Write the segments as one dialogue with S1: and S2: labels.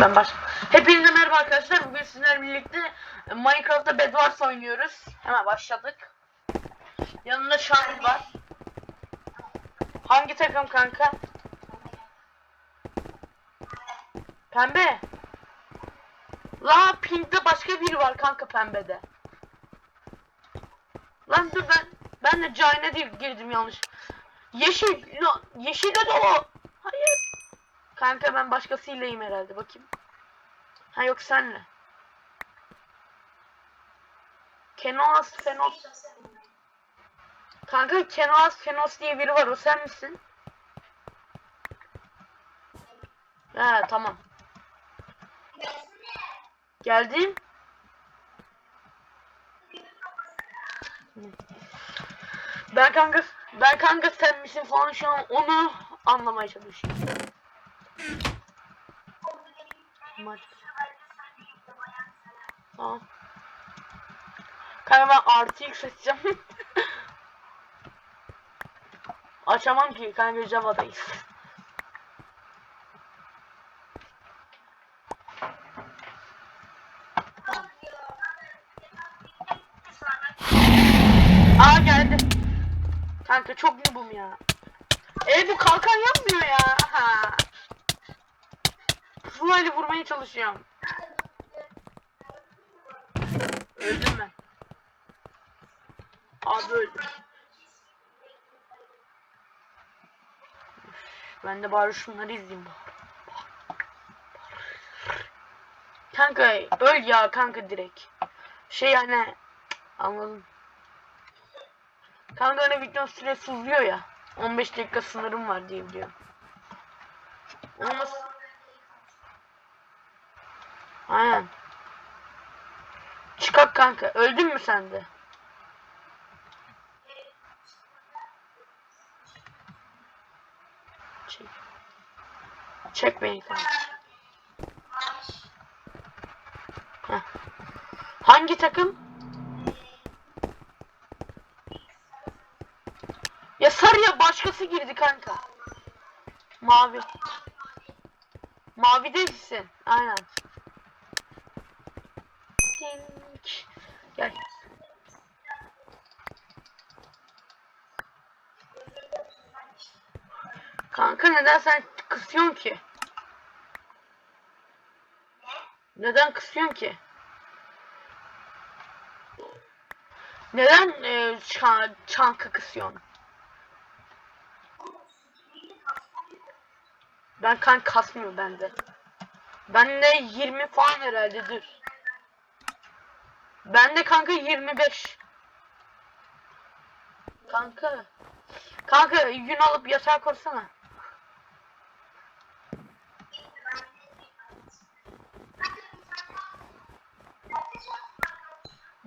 S1: Ben baş. Hepinize merhaba arkadaşlar. Bugün sizlerle birlikte Minecraft'ta Bedwars oynuyoruz. Hemen başladık. Yanında Şahin var. Hangi takım kanka? Pembe. La pinkte başka biri var kanka pembede. Lan dur ben ben de Giant'e değil girdim yanlış. Yeşil, la, yeşilde dolu. Hayır. Kanka ben başkasıylayım herhalde bakayım. Ha yok senle. Kenoas Fenos. Kanka Kenoas Fenos diye biri var o sen misin? He tamam. Geldim. Ben kanka ben kanka sen misin falan şu an onu anlamaya çalışıyorum. Maç. Tamam. Kanka ben artı X açacağım. Açamam ki kanka Java'dayız. Aa geldi. Kanka çok noobum ya. E bu kalkan yapmıyor ya. Ha. Pusula vurmaya çalışıyorum. Öldüm ben. Abi öldüm. Ben de bari şunları izleyeyim bari. Kanka öl ya kanka direkt. Şey yani anladım. Kanka hani video süresi uzuyor ya. 15 dakika sınırım var diye biliyorum. Olmaz. Aynen. Çıkak kanka. Öldün mü sen de? Çek. Çek beni kanka. Hangi takım? Ya sarıya başkası girdi kanka. Mavi. Mavi değilsin. Aynen. Tink. Gel. Kanka neden sen kısıyorsun ki? Neden kısıyorsun ki? Neden e, çan, çanka kısıyorsun? Ben kan kasmıyor bende. Bende 20 falan herhalde dur. Bende kanka 25. Kanka. Kanka yün alıp yatağa korsana.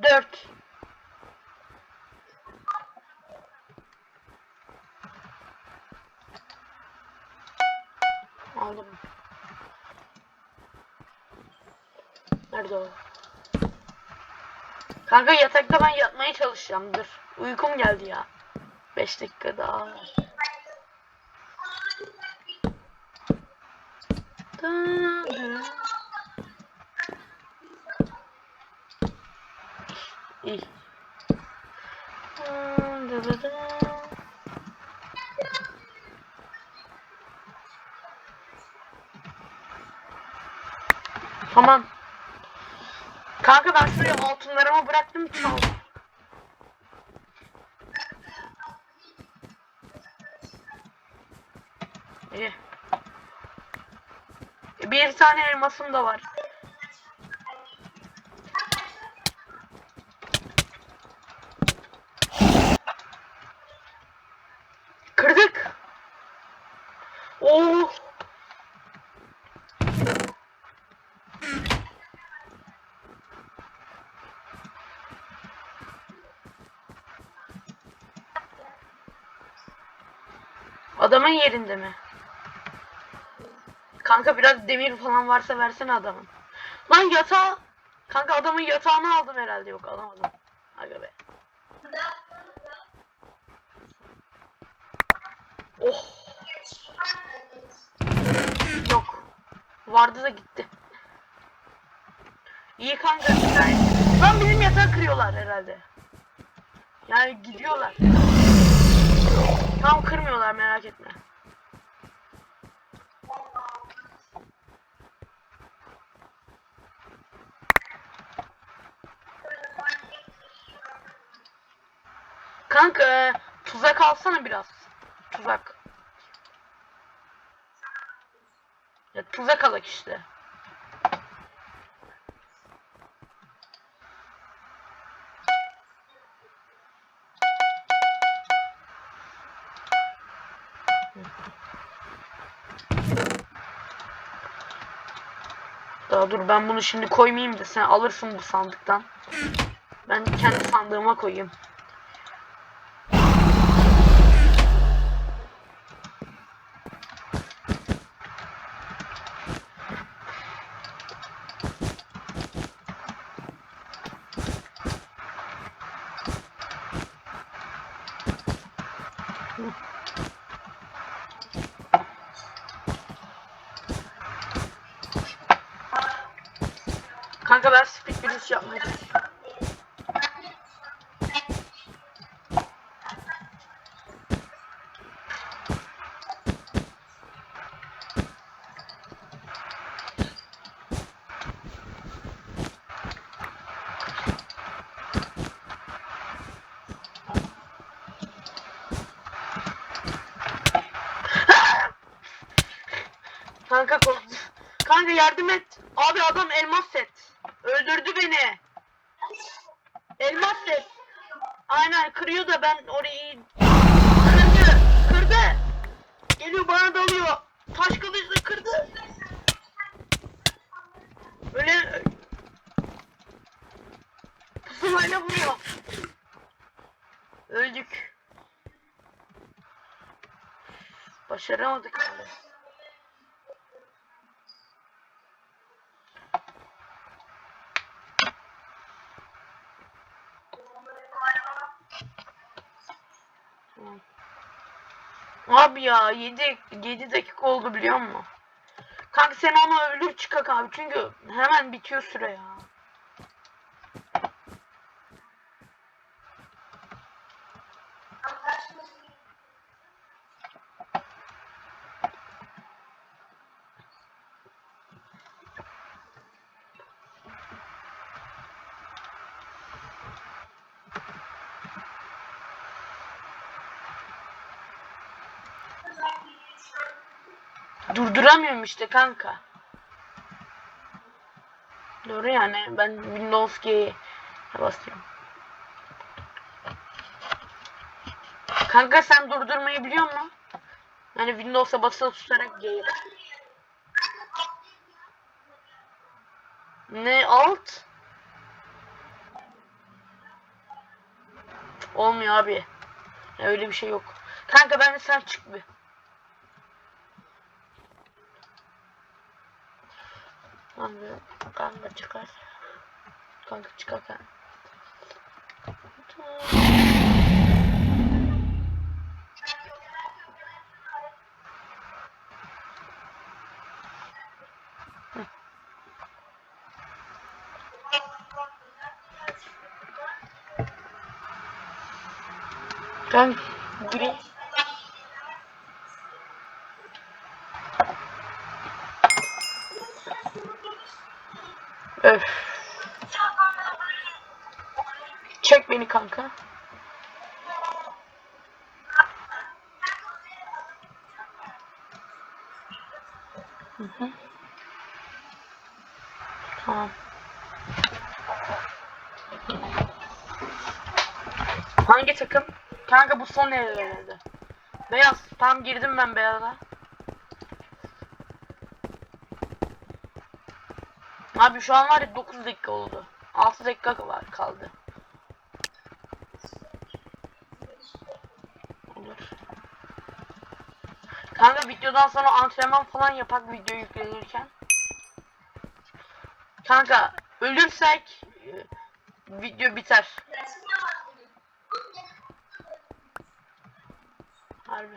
S1: Dört. Aldım. Nerede o? Kanka yatakta ben yatmaya çalışacağım. Dur. Uykum geldi ya. 5 dakika daha. Tamam. Kanka ben şuraya altınlarımı bıraktım çal. İyi. Bir tane elmasım da var. Adamın yerinde mi? Kanka biraz demir falan varsa versene adamın. Lan yatağı. Kanka adamın yatağını aldım herhalde yok alamadım. Aga be. Oh. Yok. Vardı da gitti. İyi kanka. güzel. Lan benim yatağı kırıyorlar herhalde. Yani gidiyorlar. Tam kırmıyorlar merak etme. Kanka e, tuzak alsana biraz. Tuzak. Ya tuzak alak işte. Daha dur ben bunu şimdi koymayayım da sen alırsın bu sandıktan. Ben kendi sandığıma koyayım. Kanka ben bir iş yapmaya çalışıyorum. Kanka korktum. Kanka yardım et. Abi adam elmas set. Öldürdü beni. Elmas set. Aynen kırıyor da ben orayı kırdı. Kırdı. Geliyor bana dalıyor. Taş kılıçla kırdı. Böyle pusulayla vuruyor. Öldük. Başaramadık abi. Ya 7 7 dakika oldu biliyor musun? Kanka sen onu öldür çıkak abi çünkü hemen bitiyor süre ya. Durduramıyorum işte kanka. Doğru yani ben Windows G'ye basıyorum. Kanka sen durdurmayı biliyor musun? Yani Windows'a basılı tutarak G'ye. Ne alt? Olmuyor abi. Ya öyle bir şey yok. Kanka ben sen çık bir. Kanka, kanka çıkar. Kanka çıkar kanka. Ben gireyim. Öf. Çek beni kanka. Hı hı. Tamam. Hangi takım? Kanka bu son evlerde. Beyaz. Tam girdim ben beyaza. Abi şu an var ya 9 dakika oldu. 6 dakika var kaldı. Olur. Kanka videodan sonra antrenman falan yapak video yüklenirken. Kanka ölürsek e, video biter. Harbi.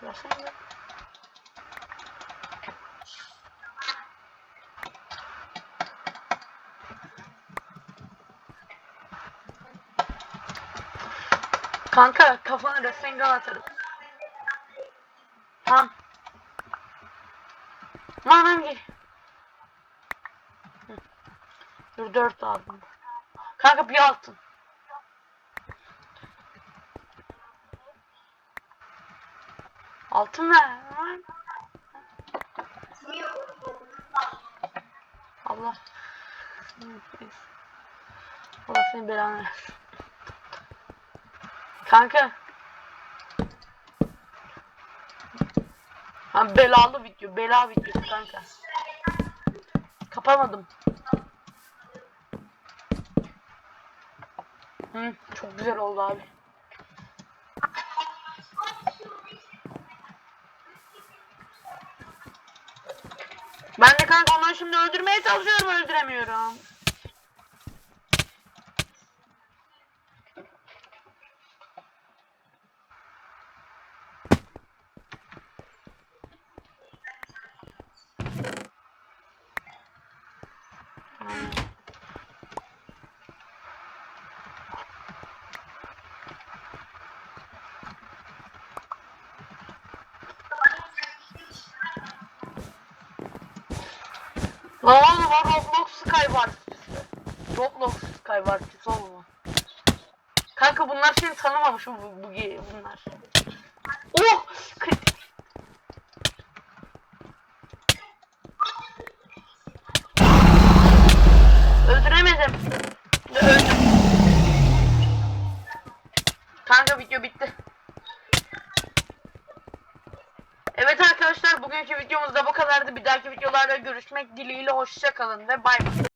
S1: Hı. Kanka kafana Rasengan atarım. Tamam. Lan hangi? Dur dört aldım. Kanka bir altın. Altın ver. Allah. Allah senin belanı versin. Kanka. Ha belalı video, bela videosu kanka. Kapamadım. Hı, çok güzel oldu abi. Ben de kanka onları şimdi öldürmeye çalışıyorum, öldüremiyorum. Oğlum o Roblox Sky var. Roblox Sky var. Oğlum. Kanka bunlar seni tanımamış bu, bu, bu bunlar. Oh! Kı- Öldüremedim. Öldüm. Kanka video bitti. Evet arkadaşlar bugünkü videomuz da bu kadardı. Bir dahaki videolarda görüşmek dileğiyle hoşça kalın ve bay bay.